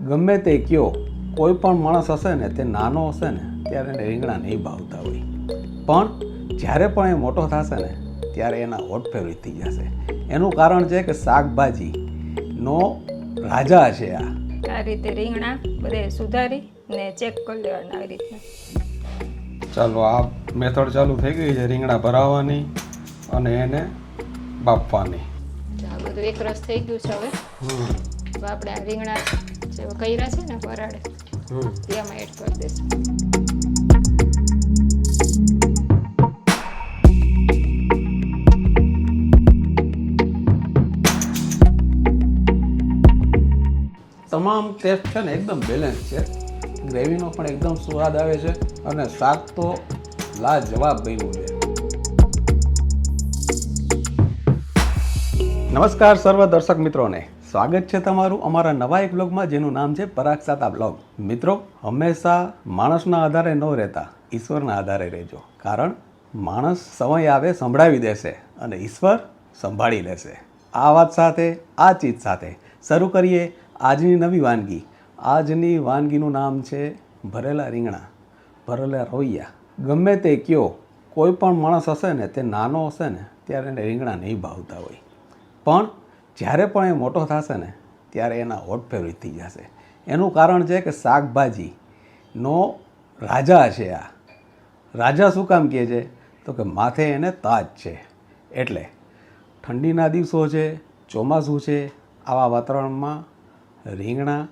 ગમે તે કયો કોઈ પણ માણસ હશે ને તે નાનો હશે ને ત્યારે એને રીંગણા નહીં ભાવતા હોય. પણ જ્યારે પણ એ મોટો થશે ને ત્યારે એના હોટ ફેવરિટ થઈ જશે. એનું કારણ છે કે શાકભાજીનો રાજા છે આ. આ રીતે રીંગણા બધે સુધારી ને ચેક કરી લેવાના આવી રીતના ચાલો આ મેથડ ચાલુ થઈ ગઈ છે રીંગણા ભરાવવાની અને એને બાફવાની. બધું એક રસ થઈ ગયું છે હવે. આપણે આ રીંગણા જે કર્યા છે ને વરાળે. આમાં એડ કરી દઈશું. તમામ ટેસ્ટ છે ને એકદમ બેલેન્સ છે. ગ્રેવીનો પણ એકદમ સ્વાદ આવે છે અને શાક તો લાજવાબ બન્યું છે. નમસ્કાર સર્વ દર્શક મિત્રોને. સ્વાગત છે તમારું અમારા નવા એક બ્લોગમાં જેનું નામ છે પરાગ સાતા બ્લોગ મિત્રો, હંમેશા માણસના આધારે ન રહેતા, ઈશ્વરના આધારે રહેજો. કારણ, માણસ સમય આવે સંભળાવી દેશે અને ઈશ્વર સંભાળી લેશે. આ વાત સાથે, આ ચીજ સાથે શરૂ કરીએ આજની નવી વાનગી. આજની વાનગીનું નામ છે ભરેલા રીંગણા, ભરેલા રોઈયા ગમે તે કયો, કોઈ પણ માણસ હશે ને, તે નાનો હશે ને, ત્યારે એને રીંગણા નહીં ભાવતા હોય. પણ જ્યારે પણ એ મોટો થશે ને, ત્યારે એના હોટ ફેવરિટ થઈ જશે. એનું કારણ છે કે શાકભાજીનો રાજા છે આ. રાજા શું કામ કહે છે? તો કે માથે એને તાજ છે. એટલે ઠંડીના દિવસો છે, ચોમાસું છે, આવા વાતાવરણમાં રીંગણા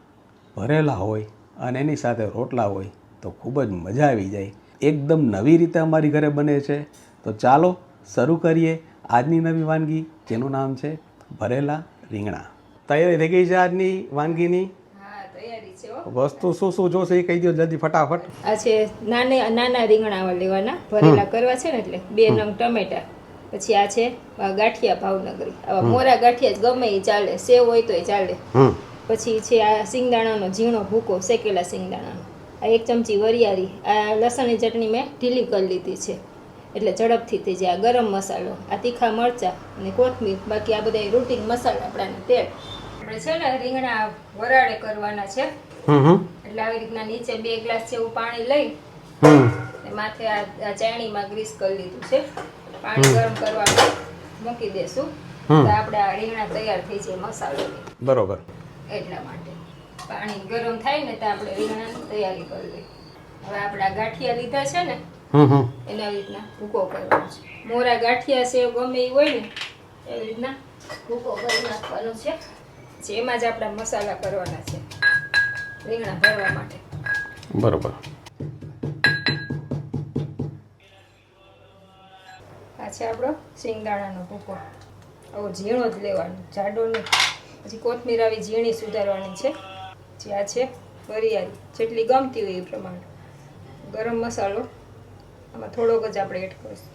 ભરેલા હોય અને એની સાથે રોટલા હોય તો ખૂબ જ મજા આવી જાય. એકદમ નવી રીતે અમારી ઘરે બને છે. તો ચાલો શરૂ કરીએ આજની નવી વાનગી, જેનું નામ છે ભરેલા રીંગણા. તૈયારી થઈ ગઈ છે આજની વાનગીની? વસ્તુ શું શું જોશે એ કહી દો જલ્દી ફટાફટ. આ છે નાના નાના રીંગણા લેવાના. ભરેલા કરવા છે ને એટલે બે નંગ ટમેટા. પછી આ છે ગાંઠિયા ભાવનગરી. આવા મોરા ગાંઠિયા ગમે એ ચાલે સેવ હોય તો એ ચાલે. પછી છે આ સિંગદાણાનો ઝીણો ભૂકો શેકેલા સિંગદાણાનો. આ એક ચમચી વરિયાળી આ લસણની ચટણી મેં ઢીલી કરી લીધી છે. એટલે ઝડપથી થઈ જાય આ ગરમ મસાલો આ તીખા મરચાં અને કોથમીર બાકી આ બધા રૂટીન મસાલા આપણાને તેલ. આપણે છે ને રીંગણા વરાળે કરવાના છે. એટલે આવી રીતના નીચે બે ગ્લાસ જેવું પાણી લઈ માથે આ આ ચાયણીમાં ગ્રીસ કરી લીધું છે. પાણી ગરમ કરવા મૂકી દેશું. તો આપણે આ રીંગણા તૈયાર થઈ જાય મસાલો. બરોબર. એટલા માટે. પાણી ગરમ થાય ને તો આપણે રીંગણાની તૈયારી કરી લઈએ. હવે આપણે આ ગાંઠિયા લીધા છે ને એના રીતના ભૂકો કરવાનો છે. મોરા ગાંઠિયા છે ગમે એ હોય ને એવી રીતના ભૂકો કરી નાખવાનો છે. જેમાં જ આપણા મસાલા કરવાના છે. રીંગણા ભરવા માટે. બરોબર. આ છે આપણો સિંગદાણાનો ભૂકો. આવો ઝીણો જ લેવાનો જાડો નહીં. પછી કોથમીર આવી ઝીણી સુધારવાની છે. જે આ છે વરિયાળી. જેટલી ગમતી હોય એ પ્રમાણે. ગરમ મસાલો આમાં થોડોક જ આપણે એડ કરીશું.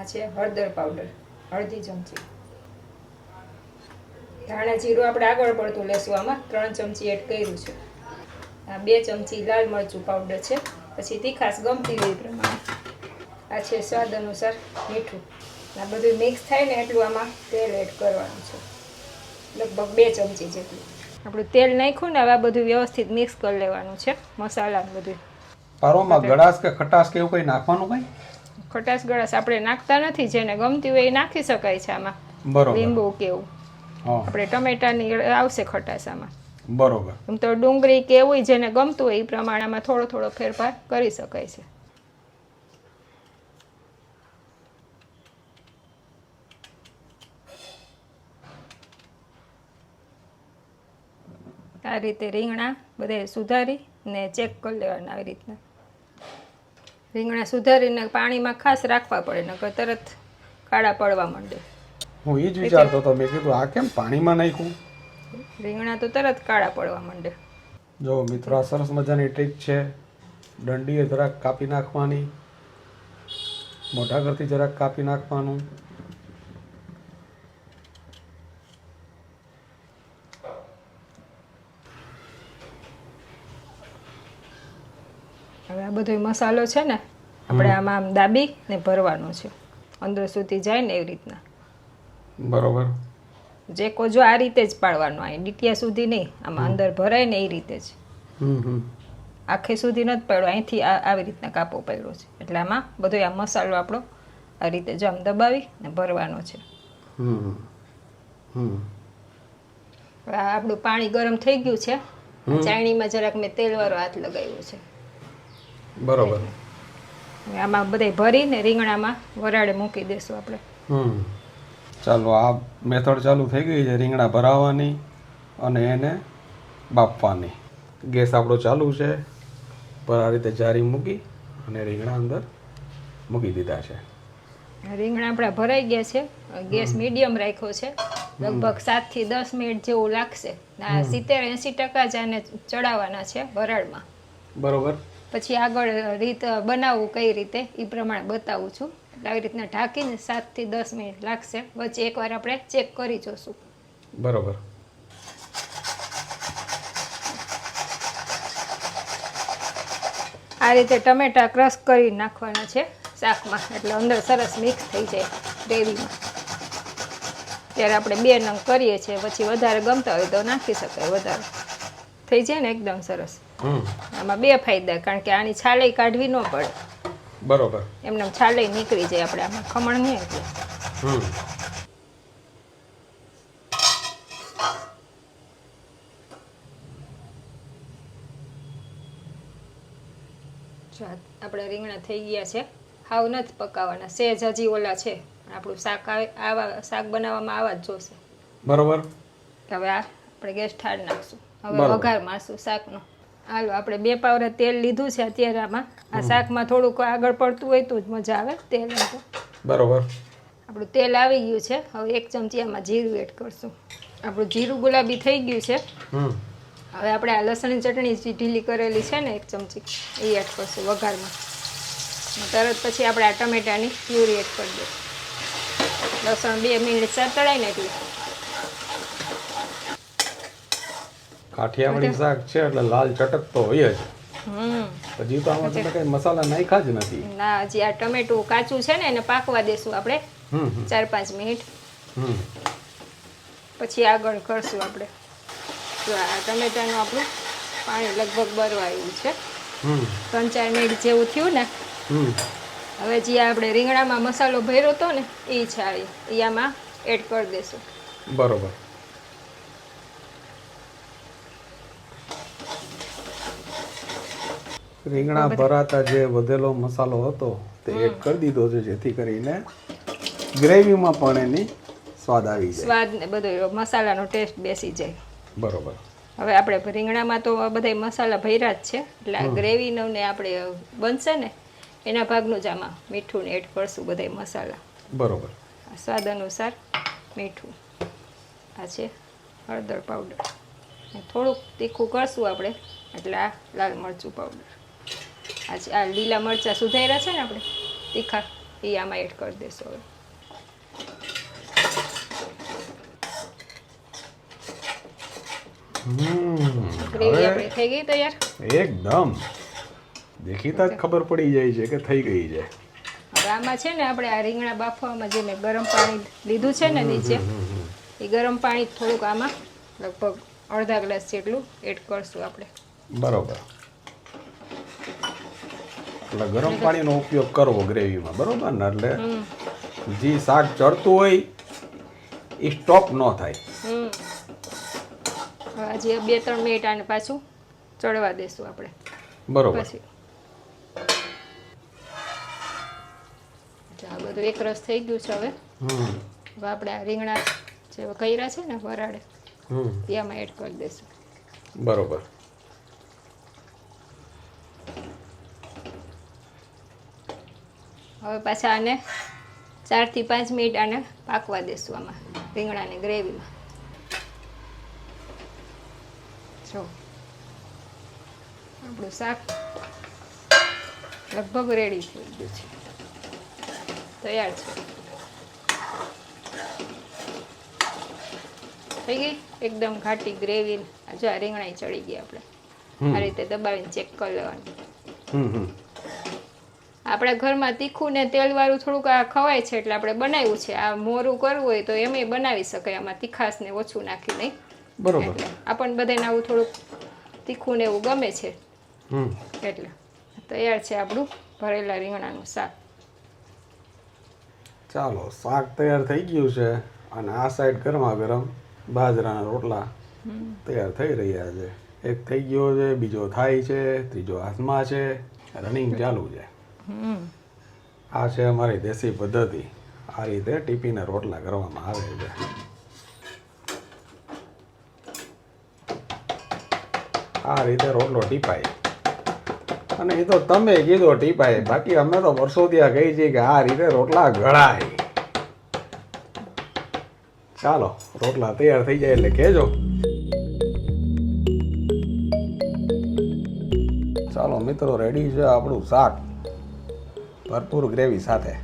આ છે હળદર પાવડર, અડધી ચમચી. ધાણા જીરું આપણે આગળ પડતું લેશું. આમાં ત્રણ ચમચી એડ કર્યું છે. આ બે ચમચી લાલ મરચું પાવડર છે. પછી તીખાશ ગમતી હોય પ્રમાણે. આ છે સ્વાદ અનુસાર મીઠું. આ બધું મિક્સ થાય ને એટલું આમાં તેલ એડ કરવાનું છે. લગભગ બે ચમચી જેટલું. આપણું તેલ નાખ્યું ને હવે આ બધું વ્યવસ્થિત મિક્સ કરી લેવાનું છે. મસાલા બધું. પારોમાં ગળાશ કે ખટાશ કે એવું કંઈ નાખવાનું કંઈ? ખટાશ ગળાશ આપણે નાખતા નથી જેને ગમતી હોય એ નાખી શકાય છે આમાં. બરોબર. લીંબુ કે એવું. આપણે ટમેટાની આવશે ખટાશ આમાં. બરોબર. એમ તો ડુંગળી કે એવું જેને ગમતું હોય એ પ્રમાણેમાં થોડો થોડો ફેરફાર કરી શકાય છે. આ રીતે રીંગણા બધે સુધારી ને ચેક કરી લેવાના આવી રીતના. રીંગણા સુધારીને પાણીમાં ખાસ રાખવા પડે નકર તરત કાળા પડવા માંડે. હું એ જ વિચારતો હતો મેં કીધું આ કેમ પાણીમાં નાખ્યું? રીંગણા તો તરત કાળા પડવા માંડે. જો મિત્રો આ સરસ મજાની ટ્રીક છે. દંડીએ જરાક કાપી નાખવાની. મોઢા કરતી જરાક કાપી નાખવાનું. હવે આ બધો મસાલો છે ને આપણે આમાં આમ દાબી ને ભરવાનું છે. અંદર સુધી જાય ને એવી રીતના. બરોબર. જો આ રીતે જ પાડવાનો આ ડીટીયા સુધી નહીં આમાં અંદર ભરાય ને એ રીતે જ. આખે સુધી નથી પડ્યો અહીંથી આવી રીતના કાપો પડ્યો છે. એટલે આમાં બધો આ મસાલો આપણો આ રીતે જો આમ દબાવી ને ભરવાનો છે. આપણું પાણી ગરમ થઈ ગયું છે. ચાણીમાં જરાક મેં તેલવાળો હાથ લગાવ્યો છે. બરોબર. આમાં બધાય ભરીને રીંગણામાં વરાળે મૂકી દઈશું આપણે. હમ. ચાલો આ મેથડ ચાલુ થઈ ગઈ છે રીંગણા ભરાવાની અને એને બાફવાની. ગેસ આપણો ચાલુ છે પર આ રીતે જારી મૂકી અને રીંગણા અંદર મૂકી દીધા છે. રીંગણા આપણા ભરાઈ ગયા છે ગેસ મીડિયમ રાખ્યો છે લગભગ સાતથી દસ મિનિટ જેવું લાગશે. સિત્તેર એંસી ટકા જ આને ચડાવવાના છે વરાળમાં. બરોબર. પછી આગળ રીત બનાવવું કઈ રીતે એ પ્રમાણે બતાવું છું. એટલે આવી રીતના ઢાંકીને સાતથી દસ મિનિટ લાગશે. વચ્ચે એકવાર આપણે ચેક કરી જોશું. બરોબર. આ રીતે ટમેટા ક્રશ કરી નાખવાના છે શાકમાં. એટલે અંદર સરસ મિક્સ થઈ જાય ગ્રેવીમાં. ત્યારે આપણે બે નંગ કરીએ છીએ. પછી વધારે ગમતા હોય તો નાખી શકાય વધારે. થઈ જાય ને એકદમ સરસ. આમાં બે ફાયદા કારણ કે આની છાલય કાઢવી ન પડે. બરોબર. એમને છાલઈ નીકળી જાય આપણે આમાં ખમણ નહીં એટલે. આપણે રીંગણા થઈ ગયા છે. હાવ નથી પકાવવાના સેજ હજી ઓલા છે. આપણું શાક આવે આવા શાક બનાવવામાં આવા જ જોશે. બરોબર. હવે આ આપણે ગેસ ઠાર નાખશું. હવે. વઘાર મારશું શાકનો. હાલો આપણે બે પાવરા તેલ લીધું છે અત્યારે આમાં. આ શાકમાં થોડુંક આગળ પડતું હોય તો જ મજા આવે તેલ બરોબર. આપણું તેલ આવી ગયું છે. હવે એક ચમચી આમાં જીરું એડ કરશું. આપણું જીરું ગુલાબી થઈ ગયું છે. હમ. હવે આપણે આ લસણની ચટણી જે ઢીલી કરેલી છે ને એક ચમચી એ એડ કરશું વઘારમાં. તરત પછી આપણે આ ટમેટાની પ્યુરી એડ કરી દઈશું. લસણ બે મિનિટ સતળાય ને એટલી કાઠિયાવાડી શાક છે એટલે લાલ ચટક તો હોય જ. હજી તો આમાં તમે કઈ મસાલા નાખ્યા જ નથી. ના હજી આ ટમેટું કાચું છે ને એને પાકવા દેશું આપણે. ચાર પાંચ મિનિટ. પછી આગળ કરશું આપણે. તો આ ટમેટાનું આપણું પાણી લગભગ બરવા આવ્યું છે. હમ. ત્રણ ચાર મિનિટ જેવું થયું ને. હવે જે આપણે રીંગણામાં મસાલો ભર્યો હતો ને એ છે આ એ આમાં એડ કરી દેશું. બરોબર. રીંગણા ભરાતા જે વધેલો મસાલો હતો તે એડ કરી દીધો છે જેથી કરીને ગ્રેવીમાં પણ એની સ્વાદ આવી જાય. સ્વાદ ને બધો મસાલાનો ટેસ્ટ બેસી જાય. બરોબર. હવે આપણે રીંગણામાં તો બધા મસાલા ભર્યા જ છે એટલે આ ગ્રેવીનો ને આપણે બનશે ને એના ભાગનું જ આમાં મીઠું ને એડ કરશું બધા મસાલા. બરોબર. સ્વાદ અનુસાર મીઠું. આ છે હળદર પાવડર થોડુંક તીખું કરશું આપણે એટલે આ લાલ મરચું પાવડર આ લીલા મરચાં સુધાર્યા છે ને આપણે તીખા એ આમાં એડ કરી દઈશું હવે. થઈ ગઈ તૈયાર? એકદમ. દેખીતા જ ખબર પડી જાય છે કે થઈ ગઈ છે. હવે આમાં છે ને આપણે આ રીંગણા બાફવામાં જે મેં ગરમ પાણી લીધું છે ને નીચે એ ગરમ પાણી થોડુંક આમાં લગભગ અડધા ગ્લાસ જેટલું એડ કરશું આપણે. બરોબર. એટલે ગરમ પાણીનો ઉપયોગ કરવો ગ્રેવીમાં બરોબર ને? એટલે જે શાક ચડતું હોય એ સ્ટોપ ન થાય. હજી બે ત્રણ મિનિટ આને પાછું ચડવા દેશું આપણે. બરોબર. પછી. આ બધું એક રસ થઈ ગયું છે હવે. હમ. હવે આપણે આ રીંગણા જે કર્યા છે ને વરાળે હમ. એ એડ કરી દઈશું બરોબર. હવે પાછા આને ચારથી પાંચ મિનિટ આને પાકવા દેશું આમાં રીંગણાની ગ્રેવીમાં. જો આપણું શાક લગભગ રેડી થઈ ગયું છે. તૈયાર છે. થઈ ગઈ? એકદમ ઘાટી ગ્રેવી જો આ રીંગણા ચડી ગયા આપણે. આ રીતે દબાવીને ચેક કરી લેવાનું. હમ હમ. આપણા ઘરમાં તીખું ને તેલવાળું થોડુંક આ ખવાય છે એટલે આપણે બનાવ્યું છે. આ મોરું કરવું હોય તો એમ બનાવી શકાય. આમાં તીખાશ ને ઓછું નાખી નહીં. બરોબર. આપણને બધાને આવું થોડુંક તીખું ને એવું ગમે છે. હમ. એટલે તૈયાર છે આપણું ભરેલા રીંગણાનું શાક. ચાલો શાક તૈયાર થઈ ગયું છે અને આ સાઈડ ગરમા ગરમ બાજરાના રોટલા તૈયાર થઈ રહ્યા છે. એક થઈ ગયો છે બીજો થાય છે ત્રીજો હાથમાં છે રનિંગ ચાલુ છે. આ છે અમારી દેશી પદ્ધતિ. આ રીતે ટીપીને રોટલા કરવામાં આવે છે. આ રીતે રોટલો ટીપાય. અને એ તો તમે કીધો ટીપાય. બાકી અમે તો વર્ષોથી આ કહી છીએ કે આ રીતે રોટલા ગળાય. ચાલો, રોટલા તૈયાર થઈ જાય એટલે કહેજો. ચાલો મિત્રો રેડી છે આપણું શાક. ભરપૂર ગ્રેવી સાથે.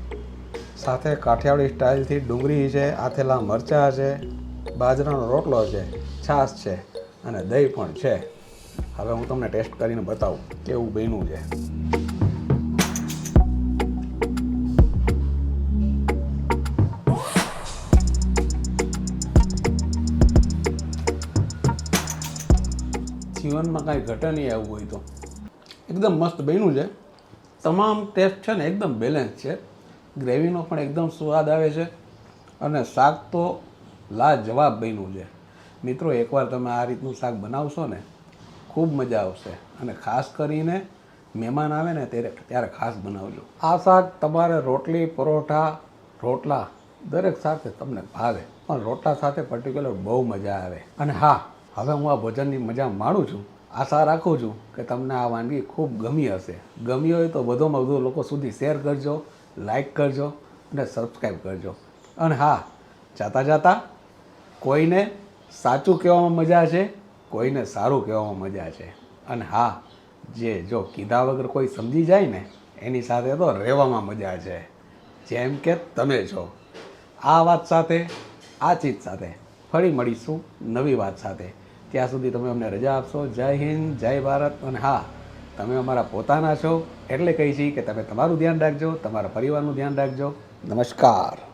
સાથે કાઠિયાવાડી સ્ટાઇલથી ડુંગળી છે, આથેલા મરચાં છે, બાજરાનો રોટલો છે, છાશ છે અને દહીં પણ છે. હવે હું તમને ટેસ્ટ કરીને બતાવું કેવું બન્યું છે. જીવનમાં કાંઈ ઘટે નહીં આવવું હોય તો. એકદમ મસ્ત બન્યું છે. તમામ ટેસ્ટ છે ને એકદમ બેલેન્સ છે. ગ્રેવીનો પણ એકદમ સ્વાદ આવે છે અને શાક તો લાજવાબ બન્યું છે. મિત્રો, એકવાર તમે આ રીતનું શાક બનાવશો ને, ખૂબ મજા આવશે. અને ખાસ કરીને મહેમાન આવે ને ત્યારે ત્યારે ખાસ બનાવજો. આ શાક તમારે રોટલી, પરોઠા, રોટલા દરેક સાથે તમને ભાવે. પણ રોટલા સાથે પર્ટિક્યુલર બહુ મજા આવે. અને હા, હવે હું આ ભોજનની મજા માણું છું. આશા રાખું છું કે તમને આ વાનગી ખૂબ ગમી હશે. ગમી હોય તો વધુમાં વધુ લોકો સુધી શેર કરજો, લાઈક કરજો અને સબસ્ક્રાઈબ કરજો. અને હા, જાતા જાતા કોઈને સાચું કહેવામાં મજા છે, કોઈને સારું કહેવામાં મજા છે. અને હા, જે જો કીધા વગર કોઈ સમજી જાય ને, એની સાથે તો રહેવામાં મજા છે. જેમ કે તમે છો. આ વાત સાથે, આ ચીજ સાથે ફરી મળીશું નવી વાત સાથે. ત્યાં સુધી તમે અમને રજા આપશો. જય હિન્દ, જય ભારત અને હા, તમે અમારા પોતાના છો. એટલે કહી છીએ કે તમે તમારું ધ્યાન રાખજો, તમારા પરિવારનું ધ્યાન રાખજો. નમસ્કાર.